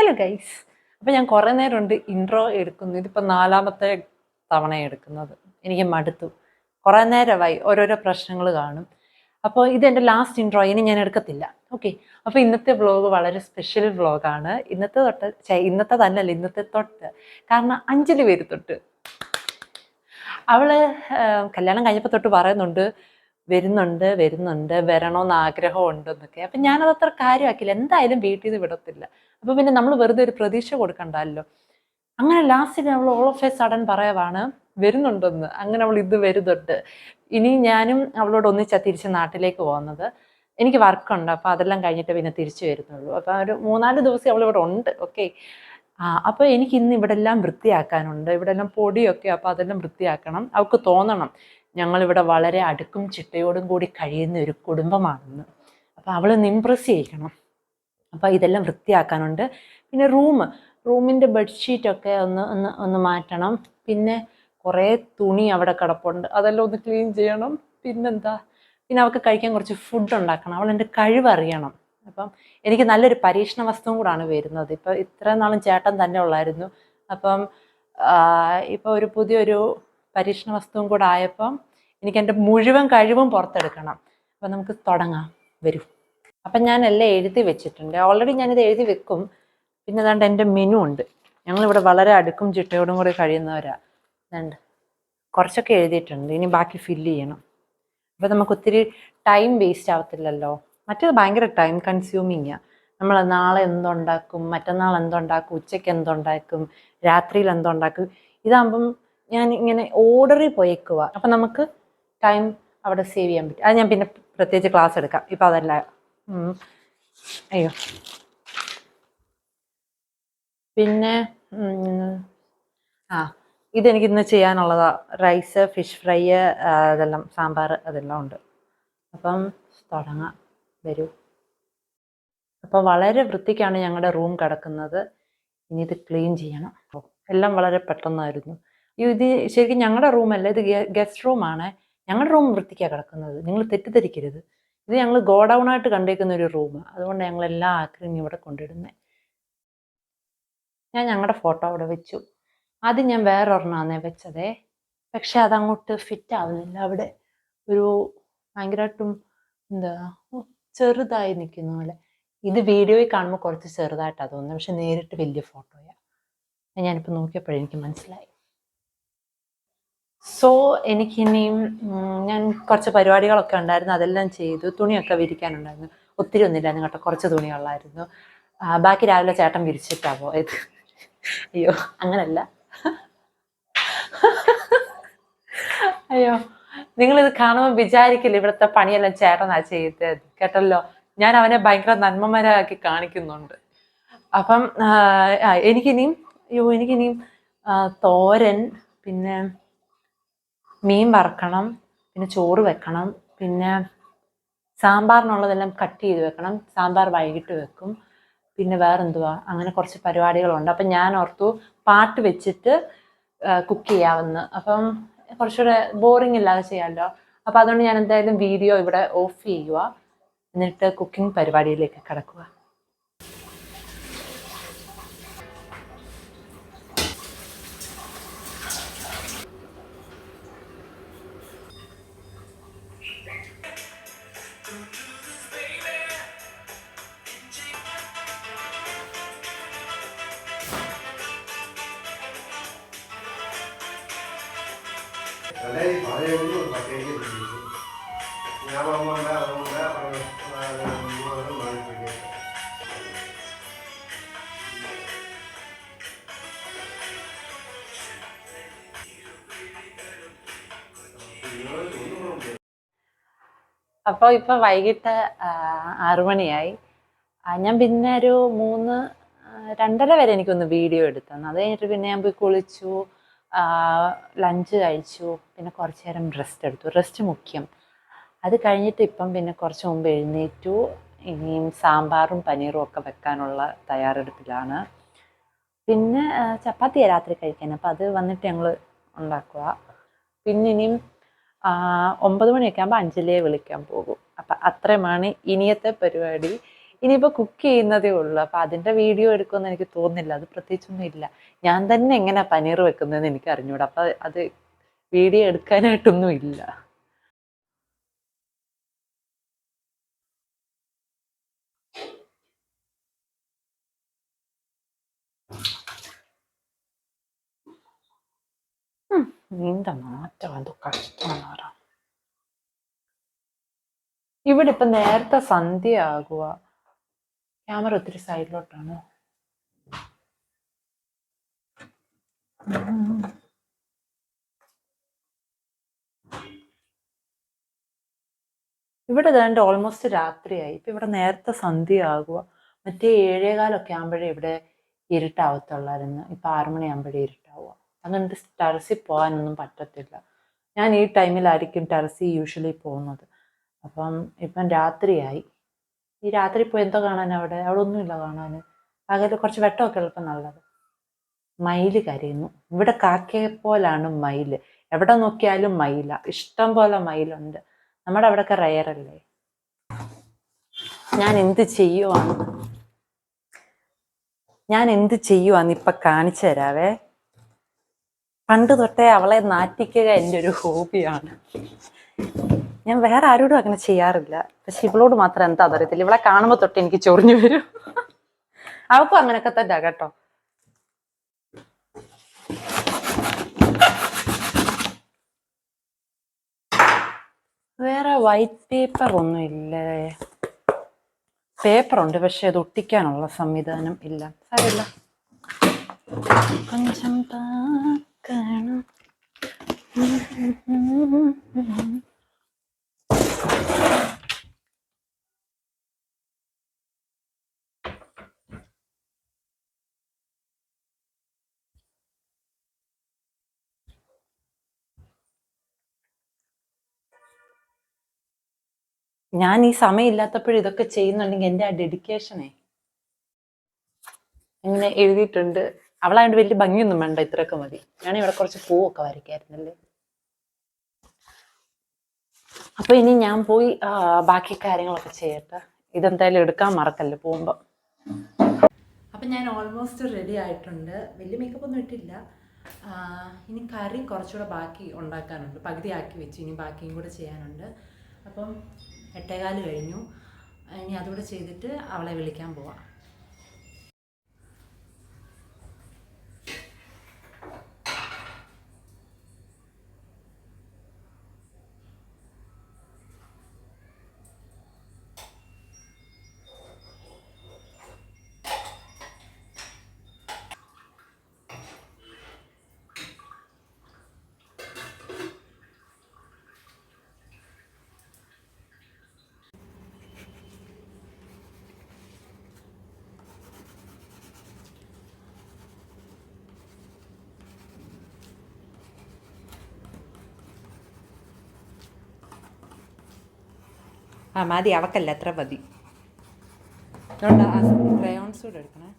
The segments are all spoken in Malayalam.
Hello guys. അപ്പം ഞാൻ കുറേ നേരമുണ്ട് ഇൻട്രോ എടുക്കുന്നു. ഇതിപ്പോൾ നാലാമത്തെ തവണ എടുക്കുന്നത്. എനിക്ക് മടുത്തു. കുറേ നേരമായി ഓരോരോ പ്രശ്നങ്ങൾ കാണും. അപ്പോൾ ഇതെന്റെ ലാസ്റ്റ് ഇൻട്രോ ഇനി ഞാൻ എടുക്കത്തില്ല. ഓക്കെ അപ്പോൾ ഇന്നത്തെ വ്ളോഗ് വളരെ സ്പെഷ്യൽ വ്ളോഗാണ് ഇന്നത്തെ തൊട്ട് ഇന്നത്തെ തന്നെയല്ല ഇന്നത്തെ തൊട്ട്. കാരണം അഞ്ജലി പേര് തൊട്ട്. അവൾ കല്യാണം കഴിഞ്ഞപ്പോൾ തൊട്ട് പറയുന്നുണ്ട് വരുന്നുണ്ട് വരുന്നുണ്ട് വരണമെന്ന് ആഗ്രഹമുണ്ട് എന്നൊക്കെ അപ്പം ഞാനത് അത്ര കാര്യമാക്കില്ല എന്തായാലും വീട്ടിൽ നിന്ന് വിടത്തില്ല. അപ്പം പിന്നെ നമ്മൾ വെറുതെ ഒരു പ്രതീക്ഷ കൊടുക്കണ്ടല്ലോ. അങ്ങനെ ലാസ്റ്റിൽ അവൾ ഓൾ ഓഫ് എ സഡൻ പറയവാണ് വരുന്നുണ്ടെന്ന്. അങ്ങനെ അവൾ ഇത് വരുന്നുണ്ട്. ഇനി ഞാനും അവളോട് ഒന്നിച്ചാ തിരിച്ച് നാട്ടിലേക്ക് പോകുന്നത്. എനിക്ക് വർക്കുണ്ട് അപ്പോൾ അതെല്ലാം കഴിഞ്ഞിട്ട് പിന്നെ തിരിച്ചു വരുന്നുള്ളൂ. അപ്പോൾ ഒരു മൂന്നാൽ ദിവസം അവൾ ഇവിടെ ഉണ്ട്. ഓക്കെ ആ അപ്പോൾ എനിക്ക് ഇന്ന് ഇവിടെ എല്ലാം വൃത്തിയാക്കാനുണ്ട്. ഇവിടെ എല്ലാം പൊടിയൊക്കെ അപ്പോൾ അതെല്ലാം വൃത്തിയാക്കണം. അവൾക്ക് തോന്നണം. ഞങ്ങളിവിടെ വളരെ അടുക്കും ചിട്ടയോടും കൂടി കഴിയുന്ന ഒരു കുടുംബമാണെന്ന്. അപ്പോൾ അവൾ ഇമ്പ്രസ് ചെയ്യിക്കണം. അപ്പോൾ ഇതെല്ലാം വൃത്തിയാക്കാനുണ്ട്. പിന്നെ റൂം റൂമിന്റെ ബെഡ്ഷീറ്റൊക്കെ ഒന്ന് ഒന്ന് ഒന്ന് മാറ്റണം. പിന്നെ കുറേ തുണി അവിടെ കിടപ്പുണ്ട്. അതെല്ലാം ഒന്ന് ക്ലീൻ ചെയ്യണം. പിന്നെന്താ? പിന്നെ അവൾക്ക് കഴിക്കാൻ കുറച്ച് ഫുഡ് ഉണ്ടാക്കണം. അവൾ എന്റെ കഴിവറിയണം അപ്പം എനിക്ക് നല്ലൊരു പരീക്ഷണ വസ്തുവും കൂടാണ് വരുന്നത്. ഇപ്പം ഇത്ര നാളും ചേട്ടൻ തന്നെ ഉള്ളായിരുന്നു. അപ്പം ഇപ്പോൾ ഒരു പുതിയൊരു പരീക്ഷണ വസ്തുവും കൂടെ ആയപ്പം എനിക്ക് എന്റെ മുഴുവൻ കഴിവും പുറത്തെടുക്കണം. അപ്പം നമുക്ക് തുടങ്ങാം. വരൂ. അപ്പം ഞാൻ എല്ലാം എഴുതി വെച്ചിട്ടുണ്ട്. ഓൾറെഡി ഞാനിത് എഴുതി വെക്കും. പിന്നെ അതാണ്ട് എന്റെ മെനു ഉണ്ട്. ഞങ്ങളിവിടെ വളരെ അടുക്കും ചിട്ടയോടും കൂടി കഴിയുന്നവരാണ് അതുണ്ട് കുറച്ചൊക്കെ എഴുതിയിട്ടുണ്ട്. ഇനി ബാക്കി ഫില്ല് ചെയ്യണം. അപ്പോൾ നമുക്ക് ഒത്തിരി ടൈം വേസ്റ്റ് ആവത്തില്ലല്ലോ. മറ്റേത് ഭയങ്കര ടൈം കൺസ്യൂമിങ്ങാണ് നമ്മൾ നാളെ എന്തുണ്ടാക്കും? മറ്റന്നാൾ എന്തുണ്ടാക്കും? ഉച്ചയ്ക്ക് എന്തുണ്ടാക്കും? രാത്രിയിൽ എന്തുണ്ടാക്കും? ഇതാകുമ്പം ഞാൻ ഇങ്ങനെ ഓർഡറിൽ പോയേക്കുക അപ്പം നമുക്ക് ടൈം അവിടെ സേവ് ചെയ്യാൻ പറ്റും. അത് ഞാൻ പിന്നെ പ്രത്യേകിച്ച് ക്ലാസ് എടുക്കാം. ഇപ്പൊ അതല്ല. അയ്യോ. പിന്നെ ആ ഇതെനിക്ക് ഇന്ന് ചെയ്യാനുള്ളതാ. റൈസ് ഫിഷ് ഫ്രൈ അതെല്ലാം സാമ്പാർ അതെല്ലാം ഉണ്ട്. അപ്പം തുടങ്ങാം. വരൂ. അപ്പം വളരെ വൃത്തിക്കാണ് ഞങ്ങളുടെ റൂം കിടക്കുന്നത്. ഇനി ഇത് ക്ലീൻ ചെയ്യണം. എല്ലാം വളരെ പെട്ടെന്നായിരുന്നു. ഇത് ശരിക്കും ഞങ്ങളുടെ റൂമല്ല ഇത് ഗസ്റ്റ് റൂമാണ് ഞങ്ങളുടെ റൂം വൃത്തിക്കാണ് കിടക്കുന്നത്. നിങ്ങൾ തെറ്റിദ്ധരിക്കരുത്. ഇത് ഞങ്ങൾ ഗോഡൗൺ ആയിട്ട് കണ്ടേക്കുന്ന ഒരു റൂം. അതുകൊണ്ട് ഞങ്ങൾ എല്ലാ ആക്രിയും ഇവിടെ കൊണ്ടിടുന്നത് ഞാൻ ഞങ്ങളുടെ ഫോട്ടോ അവിടെ വെച്ചു. ആദ്യം ഞാൻ വേറെ ഒരെണ്ണാന്നെ വെച്ചതേ. പക്ഷെ അതങ്ങോട്ട് ഫിറ്റ് ആവുന്നില്ല അവിടെ ഒരു ഭയങ്കരമായിട്ടും എന്താ ചെറുതായി നിൽക്കുന്ന പോലെ. ഇത് വീഡിയോയിൽ കാണുമ്പോൾ കുറച്ച് ചെറുതായിട്ടാണ് തോന്നുന്നത് പക്ഷെ നേരിട്ട് വലിയ ഫോട്ടോയാണ് ഞാനിപ്പോൾ നോക്കിയപ്പോഴെനിക്ക് മനസ്സിലായി. സോ എനിക്കിനിയും ഞാൻ കുറച്ച് പരിപാടികളൊക്കെ ഉണ്ടായിരുന്നു. അതെല്ലാം ചെയ്തു. തുണിയൊക്കെ വിരിക്കാനുണ്ടായിരുന്നു. ഒത്തിരി ഒന്നുമില്ലായിരുന്നു കേട്ടോ. കുറച്ച് തുണിയുള്ളായിരുന്നു. ആ, ബാക്കി രാവിലെ ചേട്ടൻ വിരിച്ചിട്ടാവോ പോയത്. അയ്യോ അങ്ങനല്ല. അയ്യോ നിങ്ങളിത് കാണുമ്പോൾ വിചാരിക്കില്ല ഇവിടുത്തെ പണിയെല്ലാം ചേട്ടനാ ചെയ്തത്? കേട്ടല്ലോ? ഞാൻ അവനെ ഭയങ്കര നന്മമരാക്കി കാണിക്കുന്നുണ്ട്. അപ്പം എനിക്കിനിയും അയ്യോ എനിക്കിനിയും തോരൻ പിന്നെ മീൻ വറക്കണം പിന്നെ ചോറ് വെക്കണം പിന്നെ സാമ്പാറിനുള്ളതെല്ലാം കട്ട് ചെയ്ത് വെക്കണം സാമ്പാർ വൈകിട്ട് വെക്കും പിന്നെ വേറെന്തുവാ അങ്ങനെ കുറച്ച് പരിപാടികളുണ്ട്. അപ്പം ഞാൻ ഓർത്തു പാട്ട് വെച്ചിട്ട് കുക്ക് ചെയ്യാമെന്ന് അപ്പം കുറച്ചുകൂടെ ബോറിംഗ് ഇല്ലാതെ ചെയ്യാമല്ലോ അപ്പം അതുകൊണ്ട് ഞാൻ എന്തായാലും വീഡിയോ ഇവിടെ ഓഫ് ചെയ്യുക എന്നിട്ട് കുക്കിംഗ് പരിപാടിയിലേക്ക് കിടക്കുക അപ്പോൾ ഇപ്പോൾ വൈകിട്ട് ആറുമണിയായി മണിയായി. ഞാൻ പിന്നെ ഒരു മൂന്ന് രണ്ടര വരെ എനിക്കൊന്ന് വീഡിയോ എടുത്തു അത് കഴിഞ്ഞിട്ട് പിന്നെ ഞാൻ പോയി കുളിച്ചു ലഞ്ച് കഴിച്ചു പിന്നെ കുറച്ച് നേരം റെസ്റ്റ് എടുത്തു. റെസ്റ്റ് മുഖ്യം. അത് കഴിഞ്ഞിട്ട് ഇപ്പം പിന്നെ കുറച്ച് മുമ്പ് എഴുന്നേറ്റു. ഇനിയും സാമ്പാറും പനീറും ഒക്കെ വെക്കാനുള്ള തയ്യാറെടുപ്പിലാണ്. പിന്നെ ചപ്പാത്തിയാണ് രാത്രി കഴിക്കാൻ അപ്പോൾ അത് വന്നിട്ട് ഞങ്ങൾ ഉണ്ടാക്കുക. പിന്നെ ഇനിയും ഒമ്പത് മണിയൊക്കെ ആകുമ്പോൾ അഞ്ജലിയെ വിളിക്കാൻ പോകും. അപ്പം അത്രയുമാണ് ഇനിയത്തെ പരിപാടി. ഇനിയിപ്പോൾ കുക്ക് ചെയ്യുന്നതേ ഉള്ളൂ. അപ്പം അതിന്റെ വീഡിയോ എടുക്കുമെന്ന് എനിക്ക് തോന്നുന്നില്ല. അത് പ്രത്യേകിച്ചൊന്നും ഇല്ല. ഞാൻ തന്നെ എങ്ങനെ പനീർ വെക്കുന്നതെന്ന് എനിക്ക് അറിഞ്ഞൂടാ. അപ്പൊ അത് വീഡിയോ എടുക്കാനായിട്ടൊന്നും ഇല്ല. നീണ്ട മാറ്റം എന്തോ കഷ്ടമാണ് ഇവിടെ ഇപ്പൊ നേരത്തെ സന്ധ്യ ആകുക ക്യാമറ ഒത്തിരി സൈഡിലോട്ടാണ്. ഇവിടെ ഇതാണ്ട് ഓൾമോസ്റ്റ് രാത്രിയായി. ഇപ്പൊ ഇവിടെ നേരത്തെ സന്ധ്യ ആകുക മറ്റേ ഏഴേകാലൊക്കെ ആകുമ്പോഴേ ഇവിടെ ഇരുട്ടാവത്തുള്ളായിരുന്നു. ഇപ്പൊ ആറുമണിയാകുമ്പോഴേ ഇരുട്ടാവുക അതുകൊണ്ട് ടെറസിൽ പോകാനൊന്നും പറ്റത്തില്ല. ഞാൻ ഈ ടൈമിലായിരിക്കും ടെറസിൽ യൂഷ്വലി പോകുന്നത്. അപ്പം ഇപ്പം രാത്രിയായി. ഈ രാത്രി പോയി എന്തോ കാണാൻ അവിടെ? അവിടെ ഒന്നുമില്ല കാണാൻ. പകൽ കുറച്ച് വെട്ടമൊക്കെ ഉള്ളപ്പോൾ നല്ലത്. മയിൽ കരയുന്നു. ഇവിടെ കാക്കയെ പോലാണ് മയിൽ. എവിടെ നോക്കിയാലും മയില. ഇഷ്ടം പോലെ മയിലുണ്ട്. നമ്മുടെ അവിടെയൊക്കെ റയറല്ലേ ഞാൻ എന്ത് ചെയ്യുവാണ്? ഞാൻ എന്ത് ചെയ്യുവാന്ന് ഇപ്പൊ കാണിച്ചു തരാവേ. പണ്ട് തൊട്ടേ അവളെ നാറ്റിക്കുക എന്റെ ഒരു ഹോബിയാണ്. ഞാൻ വേറെ ആരോടും അങ്ങനെ ചെയ്യാറില്ല. പക്ഷെ ഇവളോട് മാത്രം എന്താ അതറിയത്തില്ല ഇവളെ കാണുമ്പോൾ തൊട്ട് എനിക്ക് ചൊറിഞ്ഞു വരും. അവൾക്കും അങ്ങനെയൊക്കെ തന്നെ കേട്ടോ. വേറെ വൈറ്റ് പേപ്പർ ഒന്നും ഇല്ലേ. പേപ്പർ ഉണ്ട് പക്ഷെ അത് ഒട്ടിക്കാനുള്ള സംവിധാനം ഇല്ല. സാരമില്ല. കൊഞ്ചം ഞാൻ ഈ സമയം ഇല്ലാത്തപ്പോഴും ഇതൊക്കെ ചെയ്യുന്നുണ്ടെങ്കിൽ എന്റെ ആ ഡെഡിക്കേഷനെ ഇങ്ങനെ എഴുതിയിട്ടുണ്ട്. അവളായതുകൊണ്ട് വലിയ ഭംഗിയൊന്നും വേണ്ട ഇത്രയൊക്കെ മതി. ഞാൻ ഇവിടെ കുറച്ച് പൂവൊക്കെ വരയ്ക്കായിരുന്നല്ലേ. അപ്പൊ ഇനി ഞാൻ പോയി ബാക്കി കാര്യങ്ങളൊക്കെ ചെയ്യട്ടെ. ഇതെന്തായാലും എടുക്കാൻ മറക്കല്ലേ പോകുമ്പോൾ അപ്പം ഞാൻ ഓൾമോസ്റ്റ് റെഡി ആയിട്ടുണ്ട്. വലിയ മേക്കപ്പ് ഒന്നും ഇട്ടില്ല. ഇനി കറി കുറച്ചുകൂടെ ബാക്കി ഉണ്ടാക്കാനുണ്ട്. പകുതി ആക്കി വെച്ച് ഇനി ബാക്കിയും കൂടെ ചെയ്യാനുണ്ട്. അപ്പം എട്ടേകാൽ കഴിഞ്ഞു. ഇനി അതുകൂടെ ചെയ്തിട്ട് അവളെ വിളിക്കാൻ പോവാം. ആ മതി അവക്കല്ല എത്ര മതി. ക്രയോൺസ് കൂടെ എടുക്കണേ.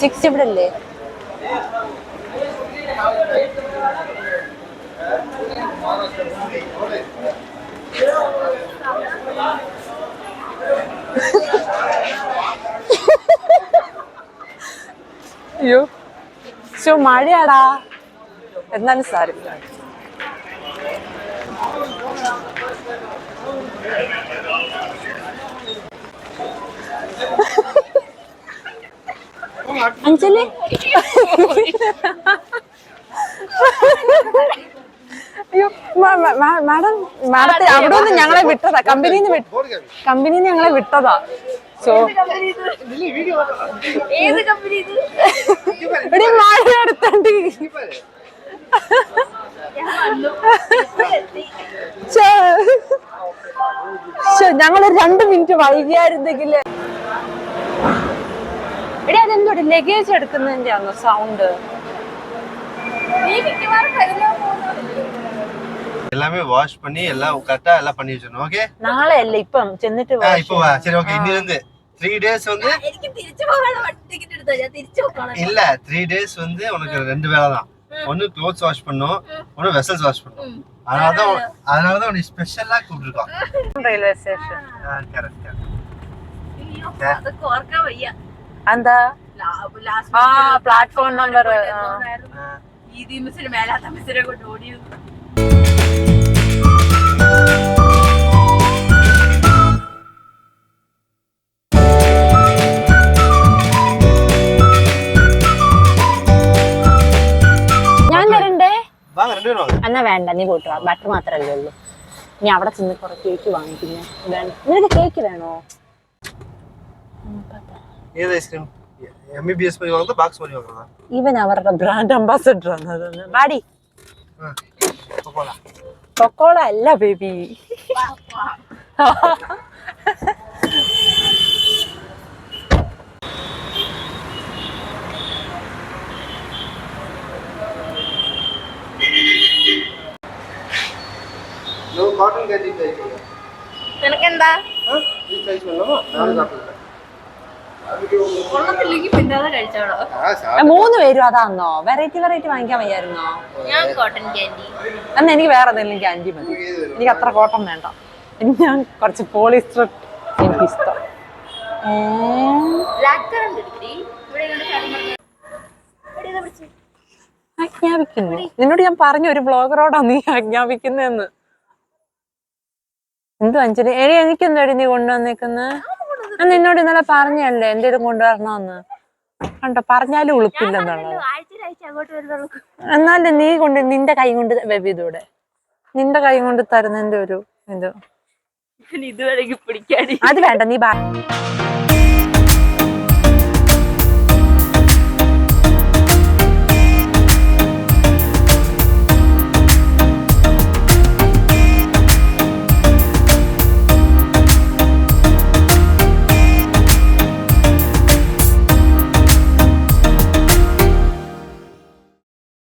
സിക്സ് ഇവിടെ അല്ലേ? ശോ മഴയാടാ. എന്നാലും സാരില്ല അഞ്ചലി അയ്യോ മാഡം മാഡത്തെ അവിടെ നിന്ന് ഞങ്ങളെ വിട്ടതാ. കമ്പനിന്ന് കമ്പനിന്ന് ഞങ്ങളെ വിട്ടതാ. സോ ഏത് കമ്പനി ഇത് ഇവിടെ മഴ എടുത്തോണ്ട് ഞങ്ങൾ രണ്ട് മിനിറ്റ് വൈകിയായിരുന്നെങ്കിൽ എടി അതെന്തോടെ ലഗേജ് എടുക്കുന്നതിന്റെ ആണോ സൗണ്ട് നീ മിക്കവാറും വരുന്ന പോകുന്നത് எல்லாமே வாஷ் பண்ணி எல்லாம் கரெக்டா எல்லாம் பண்ணி வச்சிடணும் ஓகே നാളെ അല്ലേ ഇപ്പം ചെന്നിട്ട് இப்போ வா. சரி ஓகே இன்னில இருந்து த்ரீ டேஸ் வந்து എനിക്ക് തിരിച്ചു പോകാനുള്ള വണ്ടി ടിക്കറ്റ് എടുത്തോ ഞാൻ തിരിച്ചു പോക്കണം இல்ல த்ரீ டேஸ் வந்து உனக்கு ரெண்டு வேலை தான் ஒன்னு க்ளோத்ஸ் வாஷ் பண்ணும் ஒன்னு வெசல்ஸ் வாஷ் பண்ணும் ഉം. அதனாலதான் உன- அதனாலதான் உனக்கு ஸ்பெஷலா கூப்பிட்டுருக்கோம் റെയിൽവേ സ്റ്റേഷൻ கரெக்ட் അയ്യോ, അതൊക്കെ ഓർക്കാൻ വയ്യ എന്താ ലാ- last ആ minute പ്ലാറ്റ്ഫോം നമ്പർ എന്തോന്നായിരുന്നു? ഈ മിസ്സിന് മേലാത്ത മിസ്സിനെ കൊണ്ട് ഓടിയത് വേണ്ട നീ പോയിട്ട് വാ. ബട്ടർ മാത്രമല്ലേ ഉള്ളൂ. നീ അവിടെ ചെന്ന് കുറെ കേക്ക് വാങ്ങിക്കുന്നു. നിനക്ക് കേക്ക് വേണോ? ഇവൻ അവരുടെ ബ്രാൻഡ് അംബാസഡർ ആണ്. വാടി. കൊക്കോള അല്ല ബേബി കൊള്ളത്തില്ലെങ്കിൽ പിന്നെ അത് കഴിച്ചോളോ. ആ മൂന്ന് പേരും അതാന്നോ? വെറൈറ്റി വെറൈറ്റി വാങ്ങിക്കാൻ വയ്യായിരുന്നോ? ഞാൻ കോട്ടൺ ക്യാൻഡി എന്നാ എനിക്ക് വേറെ എന്തെങ്കിലും ക്യാൻഡി മതി. എനിക്ക് അത്ര കോട്ടൺ വേണ്ട. എനിക്ക് ഞാൻ കുറച്ച് പോളിസ്റ്റർ എനിക്ക് ഇഷ്ടം. ആജ്ഞാപിക്കുന്നു. നിന്നോട് ഞാൻ പറഞ്ഞു ഒരു ബ്ലോഗറോടാ നീ ആജ്ഞാപിക്കുന്നതെന്ന്. എന്തു അഞ്ചലി എടി എനിക്കെന്താടി നീ കൊണ്ടുവന്നേക്കുന്നത് ഞാൻ നിന്നോട് ഇന്നലെ പറഞ്ഞല്ലേ എന്തേലും കൊണ്ടുവരണമെന്ന്? കണ്ടോ പറഞ്ഞാലും ഉളുപ്പില്ലെന്നുള്ളത് എന്നാലും നീ കൊണ്ട് നിന്റെ കൈ കൊണ്ട് വെബിതൂടെ നിന്റെ കൈ കൊണ്ട് തരുന്നതിന്റെ ഒരു ഇത്. ഇതുവരെ പിടിക്കാടി. അത് വേണ്ട നീ